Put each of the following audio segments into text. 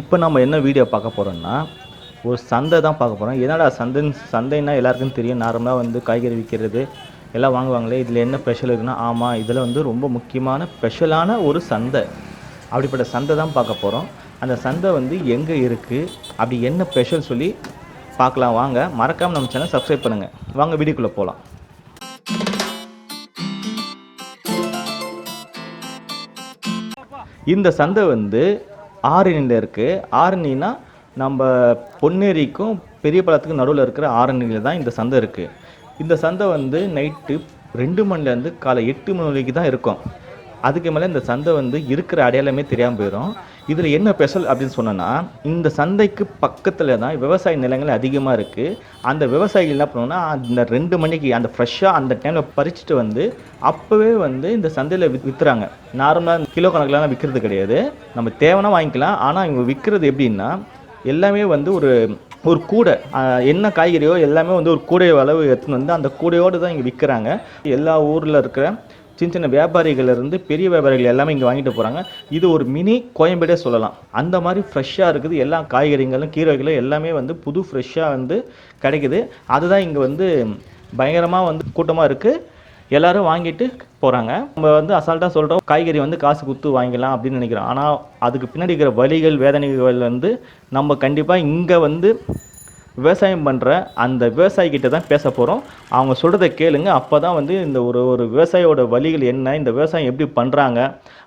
இப்போ நம்ம என்ன வீடியோ பார்க்க போகிறோம்னா ஒரு சந்தை தான் பார்க்க போகிறோம் என்னடா சந்தைன்னு சந்தைன்னா எல்லாருக்கும் தெரியும். நார்மலாக வந்து காய்கறி விற்கிறது எல்லாம் வாங்குவாங்களே. இதில் என்ன ஸ்பெஷல் இருக்குன்னா ஆமாம் இதில் வந்து ரொம்ப முக்கியமான ஸ்பெஷலான ஒரு சந்தை. அப்படிப்பட்ட சந்தை தான் பார்க்க போகிறோம் அந்த சந்தை வந்து எங்கே இருக்குது அப்படி என்ன ஸ்பெஷல் சொல்லி பார்க்கலாம். வாங்க மறக்காமல் நம்ம சேனல் சப்ஸ்கிரைப் பண்ணுங்கள் வாங்க வீடியோக்குள்ளே போகலாம் இந்த சந்தை வந்து ஆரணியில் இருக்குது ஆரணினா நம்ம பொன்னேரிக்கும் பெரிய பழத்துக்கும் நடுவில் இருக்கிற ஆரணியில் தான் இந்த சந்தை இருக்குது இந்த சந்தை வந்து நைட்டு ரெண்டு மணிலேருந்து காலை எட்டு மணி வரைக்கும் தான் இருக்கும். அதுக்கு மேலே இந்த சந்தை வந்து இருக்கிற அடையாளமே தெரியாமல் போயிடும் இதில் என்ன ஸ்பெஷல் அப்படின்னு சொன்னோன்னா இந்த சந்தைக்கு பக்கத்தில் தான் விவசாய நிலங்கள் அதிகமாக இருக்குது அந்த விவசாயிகள் என்ன பண்ணுவோன்னா அந்த ரெண்டு மணிக்கு அந்த ஃப்ரெஷ்ஷாக அந்த டைமில் பறிச்சுட்டு வந்து அப்போவே வந்து இந்த சந்தையில் வித் விற்றுறாங்க நார்மலாக கிலோ கணக்கிலலாம் விற்கிறது கிடையாது. நம்ம தேவைன்னா வாங்கிக்கலாம். ஆனால் இவங்க விற்கிறது எப்படின்னா எல்லாமே வந்து ஒரு ஒரு கூடை. என்ன காய்கறியோ எல்லாமே வந்து ஒரு கூடை அளவு எடுத்துன்னு வந்து அந்த கூடையோடு தான் இங்கே விற்கிறாங்க எல்லா ஊரில் இருக்கிற சின்ன சின்ன வியாபாரிகள்லேருந்து பெரிய வியாபாரிகள் எல்லாமே இங்கே வாங்கிட்டு போகிறாங்க. இது ஒரு மினி கோயம்பேடே சொல்லலாம். அந்த மாதிரி ஃப்ரெஷ்ஷாக இருக்குது. எல்லா காய்கறிகளும் கீரைகளும் எல்லாமே வந்து புது ஃப்ரெஷ்ஷாக வந்து கிடைக்குது. அதுதான் இங்கே வந்து பயங்கரமாக வந்து கூட்டமாக இருக்குது எல்லாரும் வாங்கிட்டு போகிறாங்க. நம்ம வந்து அசால்ட்டாக சொல்கிறோம் காய்கறி வந்து காசு கொடுத்து வாங்கிக்கலாம் அப்படின்னு நினைக்கிறோம். ஆனால் அதுக்கு பின்னாடி இருக்கிற வலிகள் வேதனைகள் வந்து நம்ம கண்டிப்பாக இங்கே வந்து விவசாயம் பண்ணுற அந்த விவசாயிகிட்ட தான் பேச போகிறோம் அவங்க சொல்கிறத கேளுங்க. அப்போ தான் வந்து இந்த ஒரு ஒரு விவசாயியோட வழிகள் என்ன இந்த விவசாயம் எப்படி பண்ணுறாங்க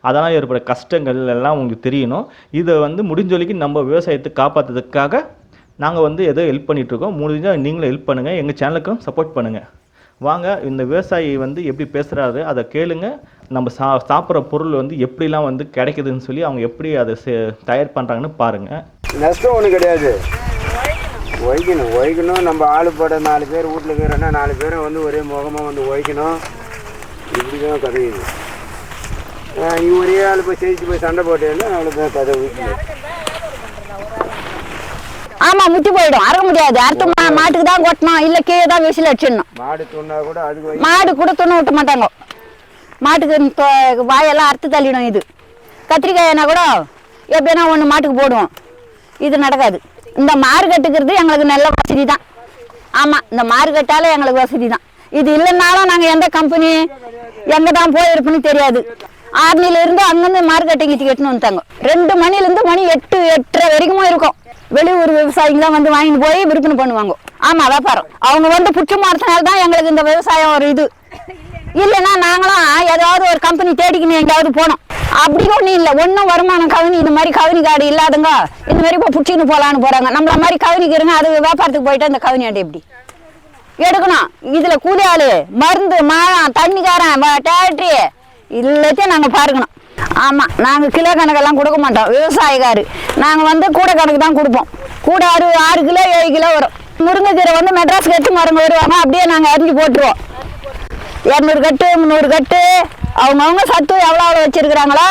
அதனால் ஏற்பட கஷ்டங்கள் எல்லாம் உங்களுக்கு தெரியணும். இதை வந்து முடிஞ்ச வரைக்கும் நம்ம விவசாயத்தை காப்பாற்றுறதுக்காக நாங்கள் வந்து ஏதோ ஹெல்ப் பண்ணிகிட்ருக்கோம் முடிஞ்சால் நீங்களும் ஹெல்ப் பண்ணுங்கள் எங்கள் சேனலுக்கும் சப்போர்ட் பண்ணுங்கள் வாங்க இந்த விவசாயி வந்து எப்படி பேசுகிறாரு அதை கேளுங்க. நம்ம சா சாப்பிட்ற பொருள் வந்து எப்படிலாம் வந்து கிடைக்குதுன்னு சொல்லி அவங்க எப்படி அதை தயார் பண்ணுறாங்கன்னு பாருங்கள் நஷ்டம் ஒன்றும் கிடையாது. ஒய்க்கணும் ஒய்க்கணும். நம்ம ஆளு போட நாலு பேர் வீட்டில் இருக்கிறோன்னா நாலு பேரும் வந்து ஒரே முகமாக வந்து ஒய்க்கணும். இப்படி தான் கதை இது. நீ ஒரே ஆள் போய் ஜெயிச்சு போய் சண்டை போட்டேன்னா அவ்வளோதான் கதை வீட்டில். ஆமா முத்தி போயிடும். அறுக்க முடியாது. அறுத்து மாட்டுக்கு தான் கொட்டணும். இல்ல கீழே தான் விசில் அடிச்சிடணும். மாடு துண்ணா கூட அதுக்கு வை மாடு கூட துணை விட்ட மாட்டாங்க. மாட்டுக்கு வாயெல்லாம் அறுத்து தள்ளிடும் இது. கத்திரிக்காய்னா கூட எப்படின்னா ஒன்று மாட்டுக்கு போடுவோம். இது நடக்காது. இந்த மார்க்கெட்டுக்கிறது எங்களுக்கு நல்ல வசதி தான் ஆமாம் இந்த மாறு எங்களுக்கு வசதி தான் இது இல்லைன்னாலும் நாங்கள் எந்த கம்பெனி எங்கே தான் போயிருப்போன்னு தெரியாது. ஆர்னில அங்கேருந்து அங்கேருந்து மார்க்கெட்டிங் எட்டுன்னு வந்துட்டாங்க. ரெண்டு மணிலேருந்து மணி எட்டு எட்டரை வரைக்கும் இருக்கும். வெளியூர் விவசாயிங்க தான் வந்து வாங்கிட்டு போய் விற்பனை பண்ணுவாங்க. ஆமாம் வியாபாரம் அவங்க வந்து புச்சு மாறத்தினால தான் எங்களுக்கு இந்த விவசாயம் ஒரு இது. இல்லைன்னா நாங்களும் ஏதாவது ஒரு கம்பெனி தேடிக்கணும் எங்கேயாவது போனோம். அப்படி ஒன்றும் இல்லை. ஒன்றும் வருமானம் கவனி இந்த மாதிரி கவனி காடு இல்லாதுங்க இந்த மாதிரி இப்போ பிடிச்சின்னு போகலான்னு போகிறாங்க நம்மள மாதிரி கவனிக்கிறங்க அது வியாபாரத்துக்கு போயிட்டு அந்த கவனி ஆண்டு எப்படி? எடுக்கணும். இதில் கூலி ஆள் மருந்து மாழம் தண்ணிக்காரன் டேட்ரி எல்லாத்தையும் நாங்கள் பார்க்கணும். ஆமாம் நாங்கள் கிலோ கணக்கெல்லாம் கொடுக்க மாட்டோம். விவசாயிக்காரு நாங்கள் வந்து கூட கணக்கு தான் கொடுப்போம். கூட ஆறு ஆறு கிலோ ஏழு கிலோ வரும். முருங்கைக்கீரை வந்து மெட்ராஸ் கட்டு மரங்க வருவாங்க. அப்படியே நாங்கள் அரிஞ்சு போட்டுருவோம். இரநூறு கட்டு முந்நூறு கட்டு. அவங்கவுங்க சத்து எவ்வளோ எவ்வளோ வச்சுருக்குறாங்களோ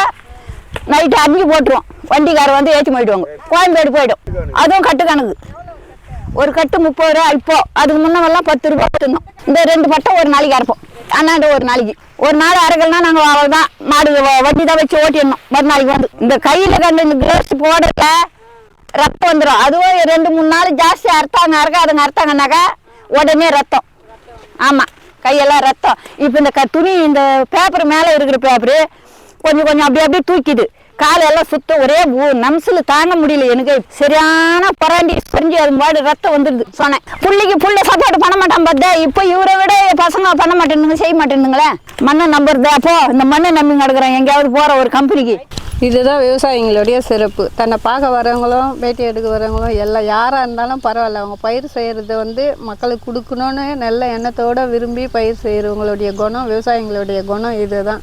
நைட்டு அரிஞ்சு போட்டுருவோம் வண்டிக்காரர் வந்து ஏற்றி போயிடுவாங்க கோயம்பேடு போயிடும். அதுவும் கட்டு கணக்கு. ஒரு கட்டு முப்பது ரூபா இப்போ. அதுக்கு முன்னவெல்லாம் பத்து ரூபா இருந்தோம் இந்த ரெண்டு பட்டம் ஒரு நாளைக்கு அரைப்போம். அண்ணாண்ட ஒரு நாளைக்கு. ஒரு நாள் அரைக்கலனா நாங்கள் அவ்வளோதான் மாடு வண்டி தான் வச்சு ஓட்டிடணும். மறுநாளைக்கு வந்து. இந்த கையில் கண்டு இந்த கிளவுஸ் போடல ரத்தம் வந்துடும் அதுவும் ரெண்டு மூணு நாள் ஜாஸ்தி அறுத்தாங்க அறுக்காதுங்க அறுத்தாங்கன்னாக்கா உடனே ரத்தம். ஆமாம் கையெல்லாம் ரத்தம். இப்போ இந்த க துணி இந்த பேப்பர் மேலே இருக்கிற பேப்பரு கொஞ்சம் கொஞ்சம் அப்படி அப்படியே தூக்கிது. காலெல்லாம் சுத்தம் ஒரே நம்சில் தாங்க முடியல எனக்கு. சரியான பராண்டி செஞ்சு அது பாடு ரத்தம் வந்துடுது. சொன்னேன். பிள்ளைக்கு புள்ள சாப்பாடு பண்ண மாட்டான் பார்த்தா இப்போ இவரை விட பசங்க பண்ண மாட்டேனுங்க செய்ய மாட்டேனுங்களே மண்ணை நம்புறது? அப்போ இந்த மண்ணை நம்பி கிடக்குறேன் எங்கேயாவது போகிற ஒரு கம்பெனிக்கு இதுதான் விவசாயிங்களுடைய சிறப்பு. தன்னை பார்க்க வரவங்களும் பேட்டி எடுக்க வரவங்களும் எல்லாம் யாராக இருந்தாலும் பரவாயில்ல. அவங்க பயிர் செய்கிறது வந்து மக்களுக்கு கொடுக்கணும்னு நல்ல எண்ணத்தோட விரும்பி பயிர் செய்கிறவங்களுடைய குணம் விவசாயிங்களுடைய குணம் இதுதான்.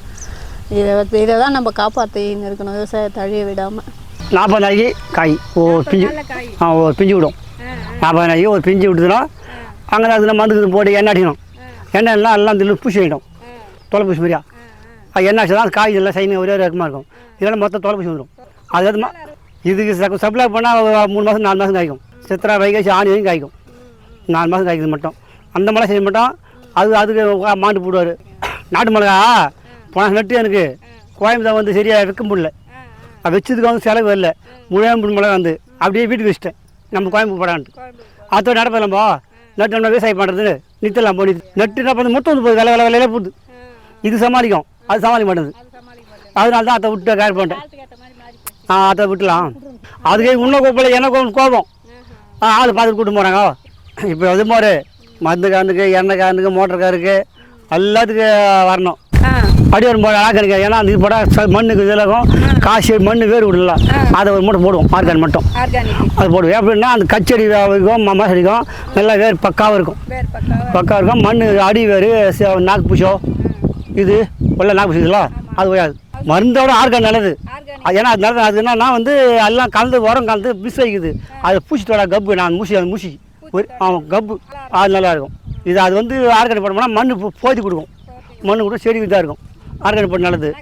இதை வந்து- இதை தான் நம்ம காப்பாற்றின்னு இருக்கணும். விவசாயத்தை அழிய விடாமல் நாற்பது நாளைக்கு காய். ஒரு பிஞ்சு ஆ ஒரு பிஞ்சு விடும். நாற்பது நாளைக்கு ஒரு பிஞ்சு விட்டுதுன்னா அங்கே அதில் மருந்து போட்டு எண்ணெய் அடிக்கணும். எண்ணெய் எல்லாம் எல்லாம் தில்லு பூசி வைக்கணும் தொலை பூசி மாதிரியா அது எண்ணெய் தான் காய் எல்லாம் சைனிங் ஒரே ரகமாக இருக்கும். இதெல்லாம் மொத்தம் தொலை பூசி வந்துடும் அது இதுக்கு ச- சப்ளை பண்ணால் மூணு மாதம் நாலு மாதம் காய்க்கும். சித்திரா வைகாசி ஆணி வரைக்கும் காய்க்கும். நாலு மாதம் காய்க்குது மட்டும். அந்த மழை செய்ய மாட்டோம் அது அதுக்கு மாண்டு போடுவார். நாட்டு மிளகா போன நட்டு எனக்கு. கோயம்புத்தூர் வந்து சரியாக விற்க முடியல. அது வச்சதுக்கு வந்து செலவு இல்லை முழுவதும் மிளகா வந்து அப்படியே வீட்டுக்கு வச்சுட்டேன். நம்ம கோயம்பு போடான்ட்டு அதோட நடப்போம் நட்டு நம்ம விவசாயம் பண்ணுறது நித்தலாம் போய் நட்டு என்ன பண்ணி மொத்தம் வந்து போகுது. விலை விலை விலையில போகுது. இது சமாளிக்கும். அது சமாளிக்க மாட்டேங்குது அதனால தான் அதை விட்டு கார் பண்ணிட்டேன். ஆ அதை விட்டுலாம். அதுக்கு இன்னும் கோப்பில் எனக்கு கோபம். ஆ ஆள் பார்த்துட்டு கூட்டு போகிறாங்க இப்போ இது மாதிரி மருந்து காரனுக்கு எண்ணெய் காரனுக்கு மோட்டர் காருக்கு எல்லாத்துக்கும் வரணும். அடி வரும் போட ஆக்கணுங்க ஏன்னா அந்த இது போட ச- மண்ணுக்கு இதிலகும் காசு மண்ணு வேறு விடல அதை ஒரு மூட்டை போடுவோம் ஆர்கான் மட்டும். ஆர்கானிக் அது போடுவோம். எப்படின்னா அந்த கச்செடி வைக்கும் மம்மா செடிக்கும் நல்லா வேர் பக்காவாக இருக்கும். வேறு பக்கம் பக்கா இருக்கும். மண் அடி வேறு நாக்கு பூச்சோ இது உள்ள நாக்கு பூச்சிங்களா அது போயாது மருந்தோட ஆர்கான் நல்லது. அது ஏன்னா அது நல்லது. அது என்னன்னா வந்து எல்லாம் கலந்து உரம் கலந்து மிஸ் ஆகிக்குது. அது பூச்சித்தோட கப்பு நான் மூசி அது மூசி. ஒரு ஆமாம் கப்பு. அது நல்லா இருக்கும். இது அது வந்து ஆர்கானிக் போட்டோம்னா மண் போ- போத்தி கொடுக்கும். மண் கூட செடி இதாக இருக்கும். ஆர்கானிக் போட்டு நல்லது.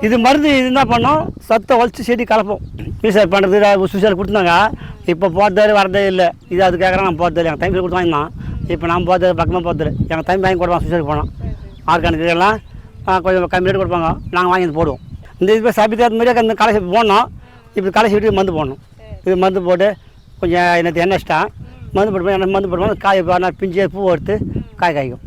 இது மருந்து இது என்ன பண்ணோம்? சத்தை வலிச்சு செடி கலப்போம். ரீசர்ச் பண்ணுறது சுவிசார் கொடுத்தாங்க. இப்போ போகிறது வரதே இல்லை. இது அது கேட்குறேன் நான் போகிறது இல்லை எங்கள் டைம் கொடுத்து வாங்கினான் இப்போ நான் போகிறது பக்கமாக போகிறது எங்கள் டைம் வாங்கி கொடுப்பான் சுவிசார் போனோம். ஆர்கானிக் இதெல்லாம் கொஞ்சம் கம்மி ரேட் கொடுப்பாங்க. நாங்கள் வாங்கி வந்து போடுவோம். இந்த இது சபித்து மாதிரியே மாதிரி அந்த கடைசி போடணும் இப்போ கடைசி விட்டு மருந்து போடணும். இது மருந்து போட்டு கொஞ்சம் எனக்கு எண்ணெய் இஷ்டம் மருந்து போட்டு மருந்து போடுவோம் காய் பிஞ்சு பூ எடுத்து காய் காய்க்கும்.